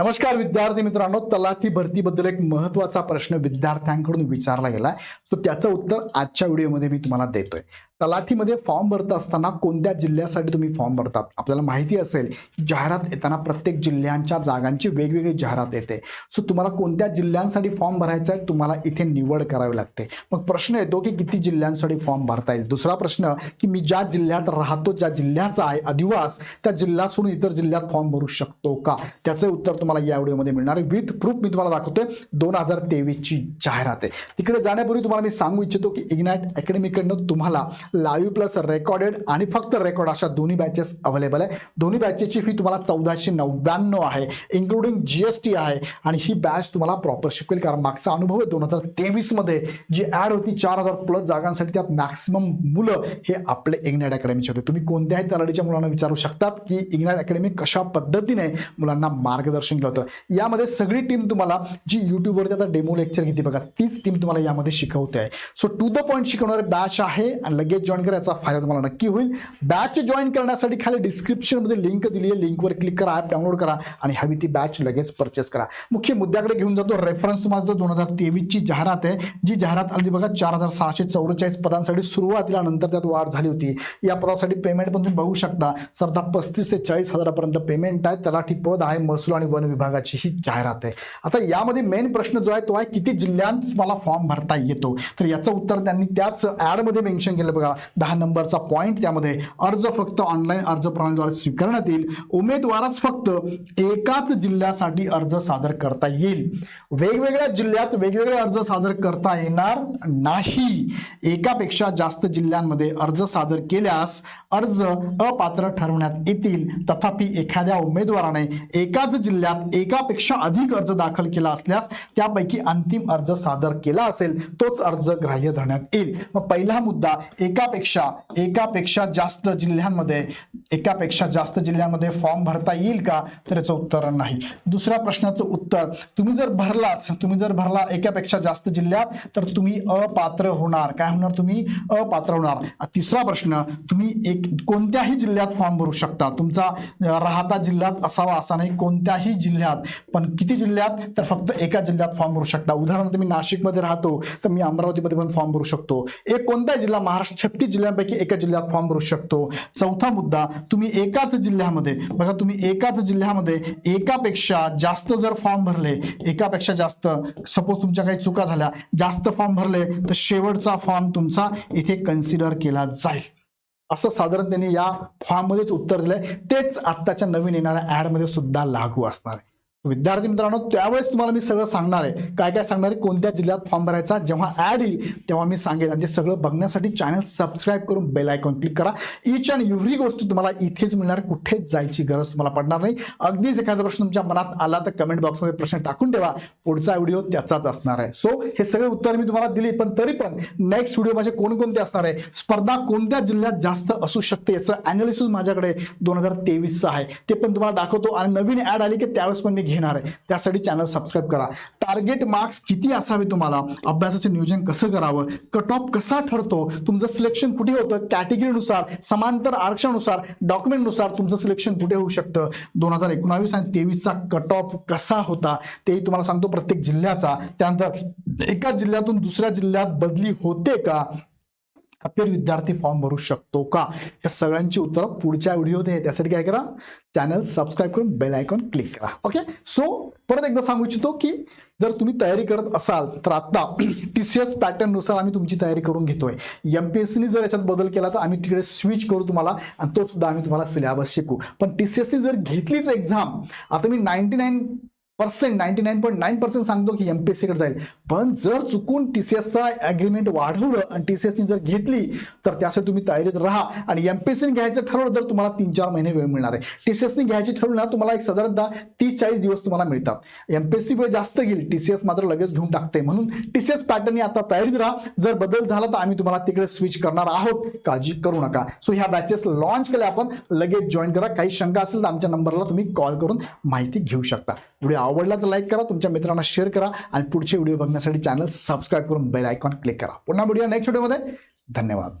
नमस्कार विद्यार्थी मित्रांनो तलाठी भरतीबद्दल एक महत्त्वाचा प्रश्न विद्यार्थ्यांकडून विचारला गेला सो त्याचं उत्तर आजच्या व्हिडिओमध्ये मी तुम्हाला देतोय. तलाठीमध्ये फॉर्म भरत असताना कोणत्या जिल्ह्यासाठी तुम्ही फॉर्म भरतात? आपल्याला माहिती असेल की जाहिरात येताना प्रत्येक जिल्ह्यांच्या जागांची वेगवेगळी जाहिरात येते. सो तुम्हाला कोणत्या जिल्ह्यांसाठी फॉर्म भरायचा आहे तुम्हाला इथे निवड करावी लागते. मग प्रश्न येतो की किती जिल्ह्यांसाठी फॉर्म भरता येईल? दुसरा प्रश्न की मी ज्या जिल्ह्यात राहतो ज्या जिल्ह्याचा आहे अधिवास त्या जिल्हा सोडून इतर जिल्ह्यात फॉर्म भरू शकतो का? त्याचं उत्तर तुम्हाला या व्हिडिओमध्ये मिळणार आहे. विथ प्रूफ मी तुम्हाला दाखवतोय दोन हजार तेवीसची जाहिरात आहे. तिकडे जाण्यापूर्वी तुम्हाला मी सांगू इच्छितो की इग्नाइट अकॅडमीकडनं तुम्हाला लाईव्ह प्लस रेकॉर्डेड आणि फक्त रेकॉर्ड अशा दोन्ही बॅचेस अवेलेबल आहे. दोन्ही बॅचेसची फी तुम्हाला चौदाशे नव्याण्णव आहे इन्क्लुडिंग जी एस टी आहे आणि ही बॅच तुम्हाला प्रॉपर शिकवेल कारण मागचा अनुभव आहे दोन हजार तेवीसमध्ये जी ॲड होती चार हजार प्लस जागांसाठी त्यात मॅक्सिमम मुलं हे आपले इंग्लंड अकॅडमीचे होते. तुम्ही कोणत्याही तलाडीच्या मुलांना विचारू शकतात की इंग्लंड अकॅडमी कशा पद्धतीने मुलांना मार्गदर्शन केलं होतं. यामध्ये सगळी टीम तुम्हाला जी यूट्यूबवरती आता डेमो लेक्चर घेते बघा तीच टीम तुम्हाला यामध्ये शिकवते. आहे सो टू द पॉईंट शिकवणारे बॅच आहे आणि लगेच जॉईन करायचा फायदा तुम्हाला नक्की होईल. बॅच जॉईन करण्यासाठी खाली डिस्क्रिप्शनमध्ये लिंक दिली आहे. लिंकवर क्लिक करा ॲप डाउनलोड करा आणि हवी ती बॅच लगेच परचेस करा. मुख्य मुद्द्याकडे घेऊन जातो. रेफरन्स तुम्हाला दोन हजार तेवीसची जाहिरात आहे. जी जाहिरात आली बघा चार हजार सहाशे चौवेचाळीस पदांसाठी सुरुवातीला नंतर त्यात वाढ झाली होती. या पदासाठी पेमेंट पण तुम्ही बघू शकता. सरदा पस्तीस ते चाळीस हजारापर्यंत पेमेंट आहे. तलाठी पद आहे. महसूल आणि वन विभागाची ही जाहिरात आहे. आता यामध्ये मेन प्रश्न जो आहे तो आहे किती जिल्ह्यात तुम्हाला फॉर्म भरता येतो? तर याचं उत्तर त्यांनी त्याच ॲडमध्ये मेन्शन केलं बघा. दहा नंबरचा पॉईंट त्यामध्ये अर्ज फक्त ऑनलाईन अर्ज प्रणालीद्वारे स्वीकारण्यात येईल. उमेदवारच फक्त एकाच जिल्ह्यासाठी अर्ज सादर करता येईल. वेगवेगळ्या जिल्ह्यात वेगवेगळे अर्ज सादर करता येणार नाही. एकापेक्षा जास्त जिल्ह्यांमध्ये अर्ज सादर केल्यास अर्ज अपात्र ठरवण्यात येतील. तथापि एखाद्या उमेदवाराने एकाच जिल्ह्यात एकापेक्षा अधिक अर्ज दाखल केला असल्यास त्यापैकी अंतिम अर्ज सादर केला असेल तोच अर्ज ग्राह्य धरण्यात येईल. मग पहिला मुद्दा एकापेक्षा एकापेक्षा जास्त जिल्ह्यांमध्ये एकापेक्षा जास्त जिल्ह्यांमध्ये फॉर्म भरता येईल का? तर याचं उत्तर नाही. दुसऱ्या प्रश्नाचं उत्तर तुम्ही जर भरलाच तुम्ही जर भरला एकापेक्षा जास्त जिल्ह्यात तर तुम्ही अपात्र होणार. काय होणार तुम्ही? अपात्र होणार. तिसरा प्रश्न तुम्ही एक कोणत्याही जिल्ह्यात फॉर्म भरू शकता. तुमचा राहता जिल्ह्यात असावा असा नाही कोणत्याही जिल्ह्यात. पण किती जिल्ह्यात तर फक्त एका जिल्ह्यात फॉर्म भरू शकता. उदाहरणार्थ मी नाशिकमध्ये राहतो तर मी अमरावतीमध्ये पण फॉर्म भरू शकतो. एक कोणता जिल्हा महाराष्ट्र छत्तीस जिल्ह्यांपैकी एका जिल्ह्यात फॉर्म भरू शकतो. चौथा मुद्दा तुम्ही एकाच जिल्ह्यामध्ये बघा तुम्ही एकाच जिल्ह्यामध्ये एकापेक्षा जास्त जर फॉर्म भरले एकापेक्षा जास्त सपोज तुमच्या काही चुका झाल्या जास्त फॉर्म भरले तर शेवटचा फॉर्म तुमचा इथे कन्सिडर केला जाईल. असं साधारण त्यांनी या फॉर्ममध्येच उत्तर दिलंय. तेच आत्ताच्या नवीन येणाऱ्या ऍडमध्ये सुद्धा लागू असणार आहे. विद्यार्थी मित्रांनो त्यावेळेस तुम्हाला मी सगळं सांगणार आहे. काय काय सांगणार आहे? कोणत्या जिल्ह्यात फॉर्म भरायचा? जेव्हा ऍड येईल तेव्हा मी सांगेन. आणि ते सगळं बघण्यासाठी चॅनल सबस्क्राईब करून बेल आयकॉन क्लिक करा. इच अँड एव्हरी गोष्ट तुम्हाला इथेच मिळणार कुठेच जायची गरज तुम्हाला पडणार नाही. अगदीच एखादा प्रश्न तुमच्या मनात आला तर कमेंट बॉक्समध्ये प्रश्न टाकून ठेवा. पुढचा व्हिडिओ त्याचाच असणार आहे. सो हे सगळे उत्तर मी तुम्हाला दिली पण तरी पण नेक्स्ट व्हिडिओ माझे कोणकोणते असणार आहे? स्पर्धा कोणत्या जिल्ह्यात जास्त असू शकते? याचं अनालिसिस माझ्याकडे दोन हजार तेवीसचं आहे. ते पण तुम्हाला दाखवतो. आणि नवीन ऍड आली की त्यावेळेस पण मी घेणार आहे. त्यासाठी चॅनल सबस्क्राईब करा. टार्गेट मार्क्स किती असावे तुम्हाला? अभ्यासाचं नियोजन कसं करावं? कट ऑफ कसा ठरतो? तुमचं सिलेक्शन कुठे होतं? कॅटेगरीनुसार समांतर आरक्षणानुसार डॉक्युमेंटनुसार तुमचं सिलेक्शन कुठे होऊ शकतं? दोन हजार एकोणावीस आणि तेवीसचा कट ऑफ कसा होता? तेही तुम्हाला सांगतो प्रत्येक जिल्ह्याचा. त्यानंतर एका जिल्ह्यातून दुसऱ्या जिल्ह्यात बदली होते का? अखेर विद्यार्थी फॉर्म भरू शकतो का? या सगळ्यांची उत्तरं पुढच्या व्हिडिओत आहे त्यासाठी काय करा? चॅनल सबस्क्राईब करून बेल आयकॉन क्लिक करा. ओके सो परत एकदा सांगू इच्छितो की जर तुम्ही तयारी करत असाल तर आता टी सी एस पॅटर्ननुसार आम्ही तुमची तयारी करून घेतोय. एम पी एस सीने जर याच्यात बदल केला तर आम्ही तिकडे स्विच करू तुम्हाला आणि तो सुद्धा आम्ही तुम्हाला सिलेबस शिकू. पण टी सी एस जर घेतलीच एक्झाम आता मी ninety nine percent ninety nine point nine percent सांगतो की एमपीएससीकडे जाईल. पण जर चुकून टी सी एसचा ॲग्रीमेंट वाढवलं आणि टी सी एसनी जर घेतली तर त्यासाठी तुम्ही तयारीत राहा. आणि एमपीएससीने घ्यायचं ठरवलं तर तुम्हाला तीन चार महिने वेळ मिळणार आहे. टी सी एसनी घ्यायची ठरवलं ना तुम्हाला एक साधारणतः तीस चाळीस दिवस तुम्हाला मिळतात. एमपीएससी वेळ जास्त घेईल टी सी एस मात्र लगेच घेऊन टाकते म्हणून टी सी एस पॅटर्नने आता तयारीत राहा. जर बदल झाला तर आम्ही तुम्हाला तिकडे स्विच करणार आहोत. काळजी करू नका. सो ह्या बॅचेस लॉन्च केल्या आपण लगेच जॉईन करा. काही शंका असेल तर आमच्या नंबरला तुम्ही कॉल करून माहिती घेऊ शकता. पुढे आवडला तर लाईक करा तुमच्या मित्रांना शेअर करा आणि पुढचे व्हिडिओ बघण्यासाठी चॅनल सबस्क्राईब करून बेल आयकॉन क्लिक करा. पुन्हा व्हिडिओ नेक्स्ट व्हिडिओमध्ये धन्यवाद.